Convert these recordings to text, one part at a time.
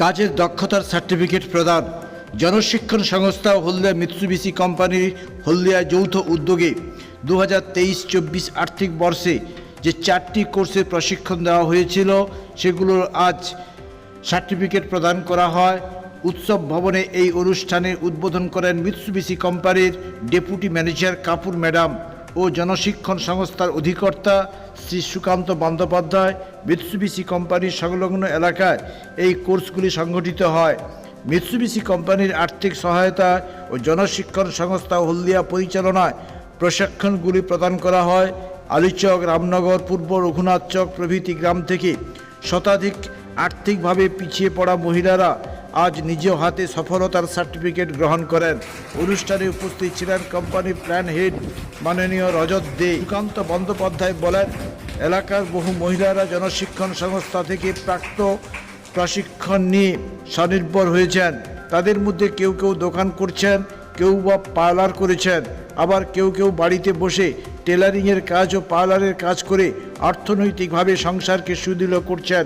কাজের দক্ষতার সার্টিফিকেট প্রদান। জনশিক্ষণ সংস্থা হলদিয়া মিৎসুবিসি কোম্পানির হলদিয়া যৌথ উদ্যোগে দু হাজার তেইশ চব্বিশ আর্থিক বর্ষে যে চারটি কোর্সের প্রশিক্ষণ দেওয়া হয়েছিল, সেগুলোর আজ সার্টিফিকেট প্রদান করা হয়। উৎসব ভবনে এই অনুষ্ঠানের উদ্বোধন করেন মিৎসুবিসি কোম্পানির ডেপুটি ম্যানেজার কাপুর ম্যাডাম। ও জনশিক্ষণ সংস্থার অধিকর্তা শ্রী সুকান্ত বন্দ্যোপাধ্যায় মিৎসুবিসি কোম্পানির সংলগ্ন এলাকায় এই কোর্সগুলি সংগঠিত হয়। মিৎসুবিসি কোম্পানির আর্থিক সহায়তা ও জনশিক্ষণ সংস্থা হলদিয়া পরিচালনায় প্রশিক্ষণগুলি প্রদান করা হয়। আলিচক, রামনগর, পূর্ব রঘুনাথ চক প্রভৃতি গ্রাম থেকে শতাধিক আর্থিকভাবে পিছিয়ে পড়া মহিলারা আজ নিজ হাতে সফলতার সার্টিফিকেট গ্রহণ করেন। অনুষ্ঠানে উপস্থিত ছিলেন কোম্পানি প্ল্যান হেড মাননীয় রজত দে। সুকান্ত বন্দ্যোপাধ্যায় বলেন, এলাকার বহু মহিলারা জনশিক্ষণ সংস্থা থেকে প্রাপ্ত প্রশিক্ষণ নিয়ে স্বনির্ভর হয়েছেন। তাদের মধ্যে কেউ কেউ দোকান করছেন, কেউ বা পার্লার করেছেন। আবার কেউ কেউ বাড়িতে বসে টেলারিংয়ের কাজ ও পার্লারের কাজ করে অর্থনৈতিকভাবে সংসারকে সুদৃঢ় করছেন।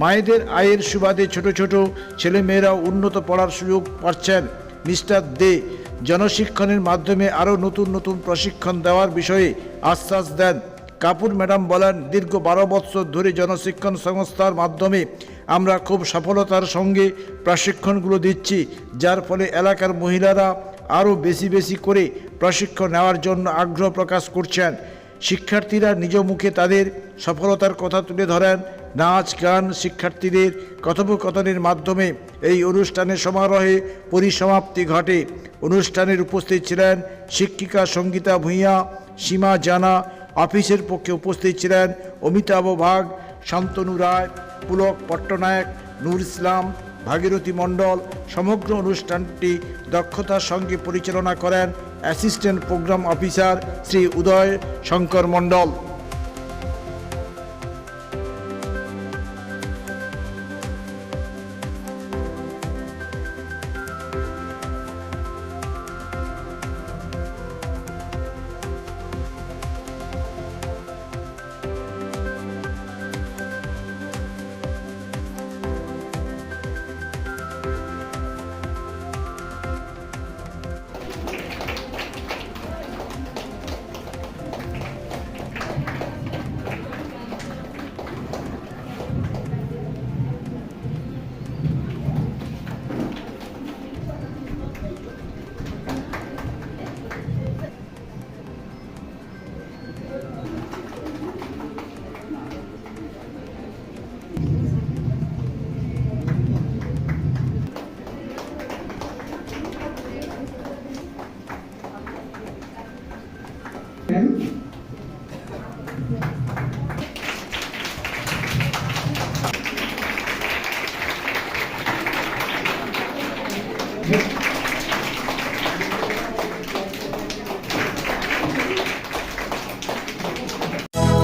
মায়েদের আয়ের সুবাদে ছোট ছোট ছেলেমেয়েরাও উন্নত পড়ার সুযোগ পাচ্ছেন। মিস্টার দে জনশিক্ষণের মাধ্যমে আরও নতুন নতুন প্রশিক্ষণ দেওয়ার বিষয়ে আশ্বাস দেন। কাপুর ম্যাডাম বলেন, দীর্ঘ বারো বৎসর ধরে জনশিক্ষণ সংস্থার মাধ্যমে আমরা খুব সফলতার সঙ্গে প্রশিক্ষণগুলো দিচ্ছি, যার ফলে এলাকার মহিলারা আরও বেশি বেশি করে প্রশিক্ষণ নেওয়ার জন্য আগ্রহ প্রকাশ করছেন। শিক্ষার্থীরা নিজ মুখে তাদের সফলতার কথা তুলে ধরেন। নাচ গান শিক্ষার্থীদের কথোপকথনের মাধ্যমে এই অনুষ্ঠানের সমারোহে পরিসমাপ্তি ঘটে। অনুষ্ঠানের উপস্থিত ছিলেন শিক্ষিকা সঙ্গীতা ভূঁইয়া, সীমা জানা, অফিসের পক্ষে উপস্থিত ছিলেন অমিতাভ ভাগ, শান্তনু রায়, পুলক পট্টনায়ক, নূর ইসলাম, ভাগীরথী মণ্ডল। সমগ্র অনুষ্ঠানটি দক্ষতার সঙ্গে পরিচালনা করেন assistant program officer Shri Uday Shankar Mondal.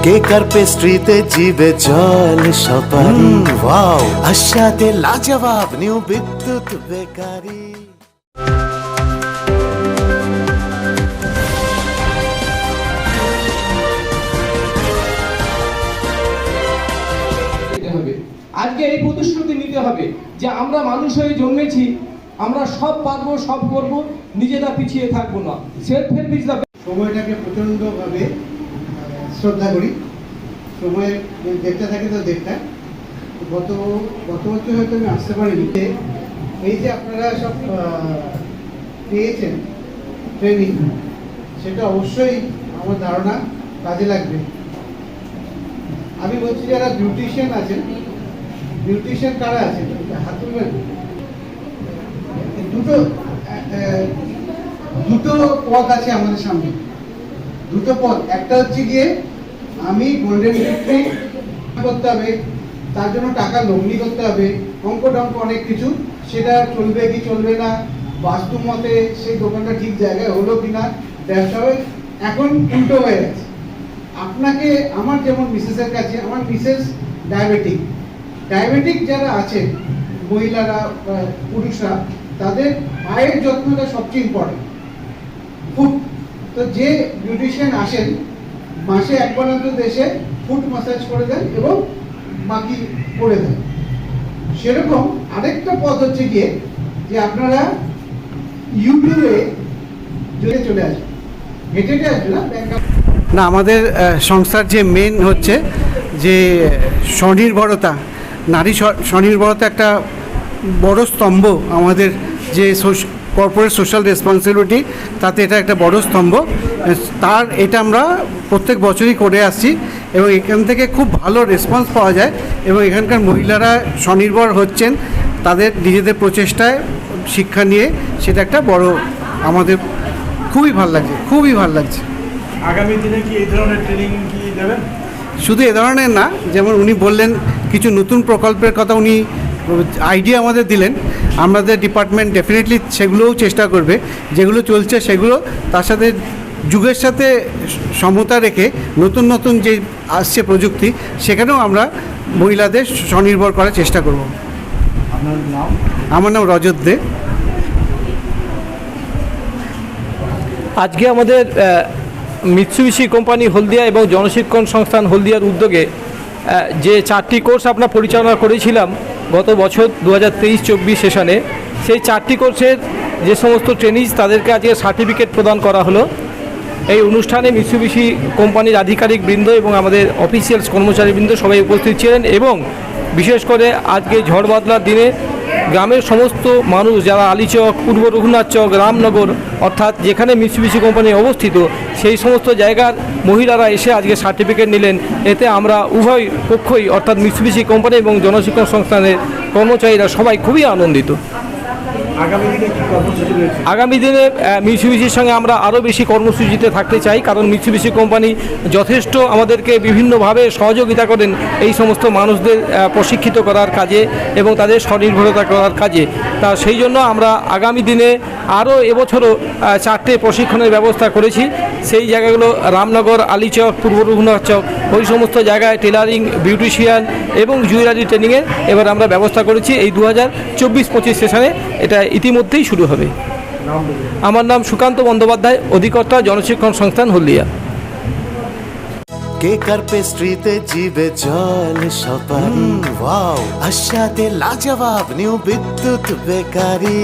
Cake আর পেস্ট্রিতে জিবে জল সপারি। ওয়াও আশাতে লাজবাব নিউ বিদ্যুৎ বেকারি। নিতে হবে। আজকে এই প্রতিশ্রুতি নিতে হবে যে আমরা মানুষ হয়ে জন্মেছি আমরা সব পারব সব করব নিজেরা পিছিয়ে থাকব না। সেলফ হেল্প ইজ দ্য সময়টাকে প্রচণ্ডভাবে শ্রদ্ধা করি। সময় দেখতে থাকে তো দেখতে। গত গত বছর হয়তো আমি আসতে পারিনি। এই যে আপনারা সব পেয়েছেন ট্রেনিং সেটা অবশ্যই আমার ধারণা কাজে লাগবে। আমি বলছি যারা বিউটিশিয়ান আছেন বিউটিশিয়ান কারা আছেন হাত তুলবেন। দুটো দুটো পথ আছে আমাদের সামনে। দুটো পথ। একটা হচ্ছে গিয়ে আমি গোল্ডেন ফ্যাক্টরি করতে হবে, তার জন্য টাকা লগ্নি করতে হবে, অঙ্ক টঙ্ক অনেক কিছু, সেটা চলবে কি চলবে না, বাস্তু মতে সেই দোকানটা ঠিক জায়গায় হলো কি না ব্যবসা এখন উল্টো হয়ে গেছে। আপনাকে আমার যেমন মিসেসের কাছে, আমার মিসেস ডায়াবেটিক। ডায়াবেটিক যারা আছে, মহিলারা পুরুষরা, তাদের পায়ের যত্নটা সবচেয়ে ইম্পর্টেন্ট খুব তো যে বিউটিশিয়ান আসেন মাসে একবার অন্তত এসে ফুট মাসাজ করে দেন এবং বাকি করে দেন। সেরকম আরেকটা পথ হচ্ছে গিয়ে যে আপনারা ইউটিউবে যদি চলে আসবেন হেঁটে হেঁটে না না, আমাদের সংস্থার যে মেন হচ্ছে যে স্বনির্ভরতা, নারী স্ব- স্বনির্ভরতা একটা বড় স্তম্ভ আমাদের যে কর্পোরেট সোশ্যাল রেসপন্সিবিলিটি তাতে এটা একটা বড় স্তম্ভ। তার এটা আমরা প্রত্যেক বছরই করে আসছি এবং এখান থেকে খুব ভালো রেসপন্স পাওয়া যায় এবং এখানকার মহিলারা স্বনির্ভর হচ্ছেন তাদের নিজেদের প্রচেষ্টায় শিক্ষা নিয়ে সেটা একটা বড় আমাদের খুবই ভালো লাগছে খুবই ভালো লাগছে। আগামী দিনে কি এই ধরনের ট্রেনিং কি দেবেন? শুধু এ ধরনের না যেমন উনি বললেন কিছু নতুন প্রকল্পের কথা উনি আইডিয়া আমাদের দিলেন। আমাদের ডিপার্টমেন্ট ডেফিনেটলি সেগুলোও চেষ্টা করবে। যেগুলো চলছে সেগুলো তার সাথে যুগের সাথে সমতা রেখে নতুন নতুন যে আসছে প্রযুক্তি সেখানেও আমরা মহিলাদের স্বনির্ভর করার চেষ্টা করব। আপনার নাম? আমার নাম রজত দে। আজকে আমাদের মিৎসুবিশি কোম্পানি হলদিয়া এবং জনশিক্ষণ সংস্থান হলদিয়ার উদ্যোগে যে চারটি কোর্স আমরা পরিচালনা করেছিলাম গত বছর দু হাজার তেইশ চব্বিশ সেশনে সেই চারটি কোর্সের যে সমস্ত ট্রেনিজ তাদেরকে আজকে সার্টিফিকেট প্রদান করা হলো। এই অনুষ্ঠানে মিৎসুবিশি কোম্পানির আধিকারিক বৃন্দ এবং আমাদের অফিসিয়ালস কর্মচারীবৃন্দ সবাই উপস্থিত ছিলেন এবং বিশেষ করে আজকে ঝড় বাদলার দিনে গ্রামের সমস্ত মানুষ যারা আলিচক পূর্ব রঘুনাথ চক, রামনগর অর্থাৎ যেখানে মিৎসুবিশি কোম্পানি অবস্থিত, সেই সমস্ত জায়গার মহিলারা এসে আজকে সার্টিফিকেট নিলেন। এতে আমরা উভয় পক্ষই অর্থাৎ মিৎসুবিশি কোম্পানি এবং জনশিক্ষণ সংস্থানের কর্মচারীরা সবাই খুবই আনন্দিত। আগামী দিনে মিছুবিসির সঙ্গে আমরা আরও বেশি কর্মসূচিতে থাকতে চাই, কারণ মিছুবিসি কোম্পানি যথেষ্ট আমাদেরকে বিভিন্নভাবে সহযোগিতা করেন এই সমস্ত মানুষদের প্রশিক্ষিত করার কাজে এবং তাদের স্বনির্ভরতা করার কাজে। তা সেই জন্য আমরা আগামী দিনে আরও এবছরও চারটে প্রশিক্ষণের ব্যবস্থা করেছি। সেই জায়গাগুলো রামনগর আলিচক পূর্ব রঘুনাথ চক ওই সমস্ত জায়গায় টেলারিং বিউটিশিয়ান এবং জুয়েলারি ট্রেনিংয়ের এবার আমরা ব্যবস্থা করেছি। এই দু হাজার চব্বিশ পঁচিশ সেশনে এটা ইতিমধ্যেই শুরু হবে। আমার নাম সুকান্ত বন্দ্যোপাধ্যায় অধিকর্তা জনশিক্ষণ সংস্থান হলদিয়া। কেক আর পেস্ট্রিতে জিবে জল সপারি? ওয়াও আশাতে লাজবাব নিউ বিদ্যুৎ বেকারি।